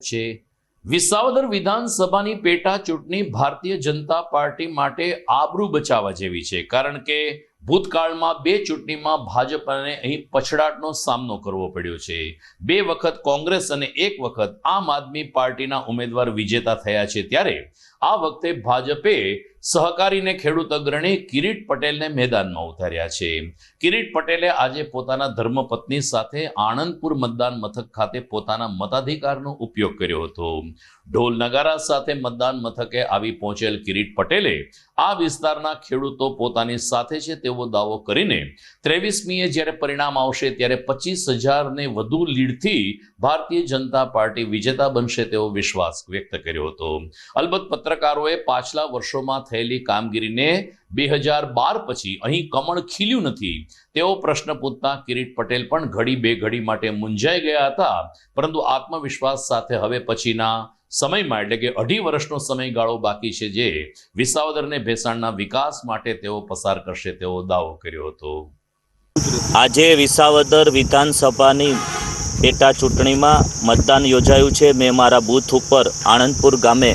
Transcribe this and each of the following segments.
છે. વિસાવદર વિધાનસભાની પેટા ચૂંટણી ભારતીય જનતા પાર્ટી માટે આબરૂ બચાવવા જેવી છે. કારણ કે ભૂતકાળમાં બે ચૂંટણીમાં ભાજપને અહીં પછડાટનો સામનો કરવો પડ્યો છે. બે વખત કોંગ્રેસ અને એક વખત આમ આદમી પાર્ટીના ઉમેદવાર વિજેતા થયા છે. ત્યારે આ વખતે ભાજપે સહકારીને ખેડૂત અગ્રણી કિરીટ પટેલને મેદાનમાં ઉતાર્યા છે. કિરીટ પટેલે આજે પોતાના ધર્મપત્ની સાથે આણંદપુર મતદાન મથક ખાતે પોતાના મતાધિકારનો ઉપયોગ કર્યો હતો. ઢોલ નગારા સાથે મતદાન મથકે આવી પહોંચેલ કિરીટ પટેલે આ વિસ્તારના ખેડૂતો પોતાની સાથે છે તેવો દાવો કરીને ત્રેવીસમીએ જ્યારે પરિણામ આવશે ત્યારે પચીસ હજારને વધુ લીડથી ભારતીય જનતા પાર્ટી વિજેતા બનશે તેવો વિશ્વાસ વ્યક્ત કર્યો હતો. અલબત્ત પત્રકારોએ પાછલા વર્ષોમાં થયેલી કામગીરીને બે હજાર બાર પછી અહીં કમળ ખીલ્યું નથી. તેવો પ્રશ્ન પૂછતા કિરીટ પટેલ પણ ઘડી બે ઘડી માટે મૂંઝાઈ ગયા હતા. પરંતુ આત્મવિશ્વાસ સાથે હવે પછીના સમયમાં, એટલે કે અઢી વર્ષનો સમયગાળો બાકી છે જે વિસાવદરને ભેસાણના વિકાસ માટે તેઓ પસાર કરશે તેવો દાવો કર્યો હતો. આજે વિસાવદર વિધાનસભાની પેટા ચૂંટણીમાં મતદાન યોજાયું છે. મેં મારા બૂથ ઉપર આણંદપુર ગામે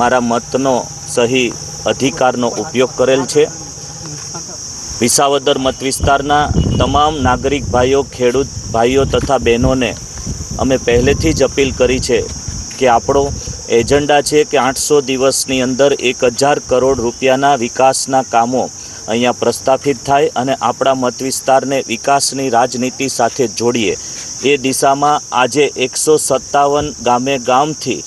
મારા મતનો સહી અધિકારનો ઉપયોગ કરેલ છે. વિસાવદર મત વિસ્તારના તમામ નાગરિક ભાઈઓ, ખેડૂત ભાઈઓ તથા બહેનોને અમે પહેલેથી જ અપીલ કરી છે કે આપણો એજન્ડા છે કે આઠસો દિવસની અંદર એક હજાર કરોડ રૂપિયાના વિકાસના કામો અહીંયા પ્રસ્થાપિત થાય અને આપણા મત વિસ્તારને વિકાસની રાજનીતિ સાથે જોડીએ. એ દિશામાં આજે એકસો સત્તાવન ગામે ગામથી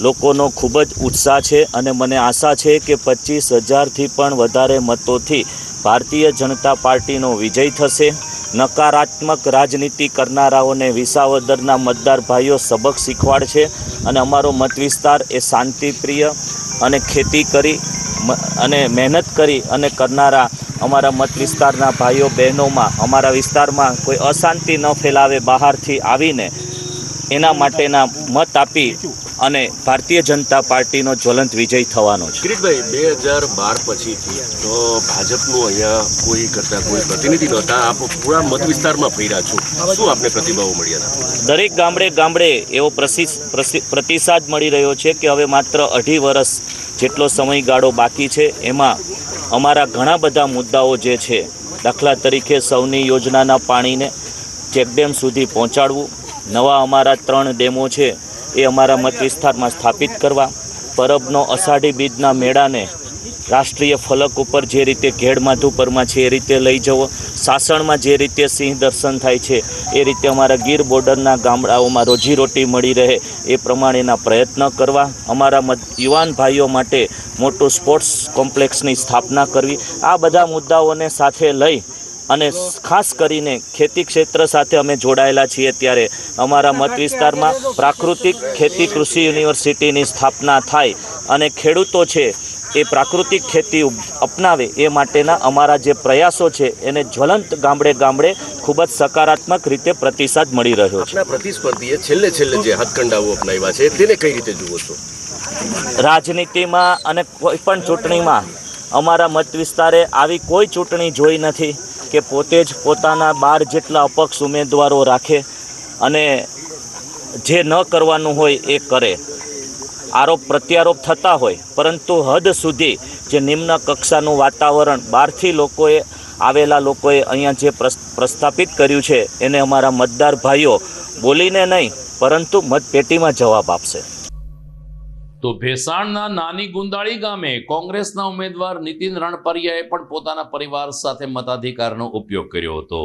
લોકોનો ખૂબ જ ઉત્સાહ છે અને મને આશા છે કે પચીસ હજારથી પણ વધારે મતોથી ભારતીય જનતા પાર્ટીનો વિજય થશે. નકારાત્મક રાજનીતિ કરનારાઓને વિસાવદરના મતદાર ભાઈઓ સબક શીખવાડશે અને અમારો મત વિસ્તાર એ શાંતિપ્રિય અને ખેતી કરી અને મહેનત કરી અને કરનારા અમારા મત વિસ્તારના ભાઈઓ, બહેનોમાં, અમારા વિસ્તારમાં કોઈ અશાંતિ ન ફેલાવે બહારથી આવીને એના માટેના મત આપી અને ભારતીય જનતા પાર્ટીનો જ્વલંત વિજય થવાનો છે. કિરીટભાઈ બે હજાર બાર પછીથી તો ભાજપનું અહીંયા કોઈ કરતા કોઈ પ્રતિનિધિ નહોતા. આપ પૂરા મત વિસ્તારમાં ફર્યા છો. શું આપને પ્રતિભાવો મળ્યા દરેક ગામડે ગામડે એવો પ્રતિસાદ મળી રહ્યો છે કે હવે માત્ર અઢી વર્ષ જેટલો સમયગાળો બાકી છે. એમાં અમારા ઘણા બધા મુદ્દાઓ જે છે દાખલા તરીકે સૌની યોજનાના પાણીને ચેકડેમ સુધી પહોંચાડવું નવા અમારા ત્રણ ડેમો છે એ અમારા મત વિસ્તારમાં સ્થાપિત કરવા, પરબનો અષાઢી બીજના મેળાને રાષ્ટ્રીય ફલક ઉપર જે રીતે ઘેડ માધુપરમાં છે એ રીતે લઈ જવો, સાસણમાં જે રીતે સિંહ દર્શન થાય છે, એ રીતે અમારા ગીર બોર્ડરના ગામડાઓમાં રોજીરોટી મળી રહે એ પ્રમાણેના પ્રયત્ન કરવા, અમારા યુવાન ભાઈઓ માટે મોટું સ્પોર્ટ્સ કોમ્પ્લેક્સની સ્થાપના કરવી, આ બધા મુદ્દાઓને સાથે લઈ અને ખાસ કરીને ખેતી ક્ષેત્ર સાથે અમે જોડાયેલા છીએ ત્યારે અમારા મત વિસ્તારમાં પ્રાકૃતિક ખેતી કૃષિ યુનિવર્સિટીની સ્થાપના થાય અને ખેડૂતો છે એ પ્રાકૃતિક ખેતી અપનાવે એ માટેના અમારા જે પ્રયાસો છે એને જ્વલંત ગામડે ગામડે ખૂબ જ સકારાત્મક રીતે પ્રતિસાદ મળી રહ્યો છે. પ્રતિસ્પર્ધીએ છેલ્લે છેલ્લે જે હાથકંડાઓ અપનાવ્યા છે તેને કઈ રીતે જુઓ છો? રાજનીતિમાં અને કોઈ પણ ચૂંટણીમાં અમારા મત વિસ્તારે આવી કોઈ ચૂંટણી જોઈ નથી. કે પોતે જ પોતાના બાર જેટલા અપક્ષ ઉમેદવારો રાખે અને જે ન કરવાનું હોય એ કરે. આરોપ પ્રત્યારોપ થતા હોય, પરંતુ હદ સુધી જે નિમ્ન કક્ષાનું વાતાવરણ બહારથી લોકોએ, આવેલા લોકોએ અહીંયા જે પ્રસ- પ્રસ્થાપિત કર્યું છે, એને અમારા મતદાર ભાઈઓ બોલીને નહીં, પરંતુ મતપેટીમાં જવાબ આપશે. તો ભેસાણના નાની ગુંદાળી ગામે કોંગ્રેસના ઉમેદવાર નીતિન રણપરિયાએ પણ પોતાના પરિવાર સાથે મતાધિકારનો ઉપયોગ કર્યો હતો.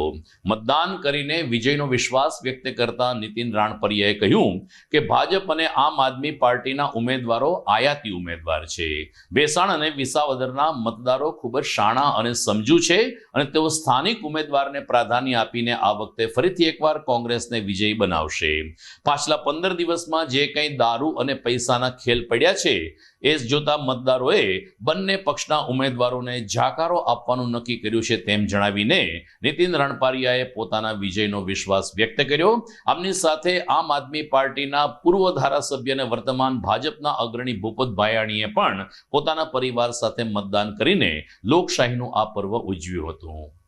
મતદાન કરીને વિજયનો વિશ્વાસ વ્યક્ત કરતા નીતિન રાણપરિયાએ કહ્યું કે ભાજપ અને આમ આદમી પાર્ટીના ઉમેદવારો આયાતી ઉમેદવાર છે. ભેસાણ અને વિસાવદરના મતદારો ખૂબ જ શાણા અને સમજુ છે અને તેઓ સ્થાનિક ઉમેદવારને પ્રાધાન્ય આપીને આ વખતે ફરીથી એકવાર કોંગ્રેસને વિજયી બનાવશે. પાછલા પંદર દિવસમાં જે કંઈ દારૂ અને પૈસાના ખેલ પડ્યા છે, એ જોતા મતદારોએ બંને પક્ષના ઉમેદવારોને જાકારો આપવાનું નક્કી કર્યું છે તેમ જણાવીને નીતિન રણપારિયાએ પોતાના વિજયનો વિશ્વાસ વ્યક્ત કર્યો. આમની સાથે આમ આદમી પાર્ટીના પૂર્વ ધારાસભ્ય અને વર્તમાન ભાજપના અગ્રણી ભૂપત ભાયાણીએ પણ પોતાના પરિવાર સાથે મતદાન કરીને લોકશાહીનું આ પર્વ ઉજવ્યું હતું.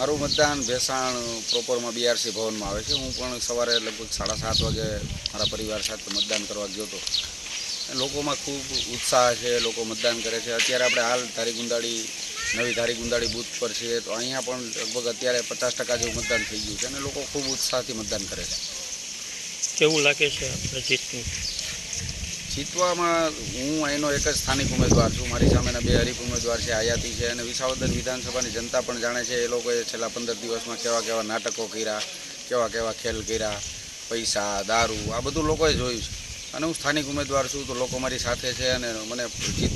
મારું મતદાન ભેસાણ પ્રોપરમાં બીઆરસી ભવનમાં આવે છે. હું પણ સવારે લગભગ સાડા સાત વાગે મારા પરિવાર સાથે મતદાન કરવા ગયો હતો. લોકોમાં ખૂબ ઉત્સાહ છે, લોકો મતદાન કરે છે. અત્યારે આપણે હાલ ધારી ગુંદાળી નવી ધારી ગુંદાળી બૂથ પર છીએ તો અહીંયા પણ લગભગ અત્યારે પચાસ ટકા જેવું મતદાન થઈ ગયું છે અને લોકો ખૂબ ઉત્સાહથી મતદાન કરે છે. કેવું લાગે છે જીતવામાં હું અહીંનો એક જ સ્થાનિક ઉમેદવાર છું. મારી સામેના બે હરીફ ઉમેદવાર છે, આયાતી છે અને વિસાવદર વિધાનસભાની જનતા પણ જાણે છે એ લોકોએ છેલ્લા પંદર દિવસમાં કેવા કેવા નાટકો કર્યા, કેવા કેવા ખેલ કર્યા, પૈસા, દારૂ, આ બધું લોકોએ જોયું છે. અને હું સ્થાનિક ઉમેદવાર છું તો લોકો મારી સાથે છે અને મને જીત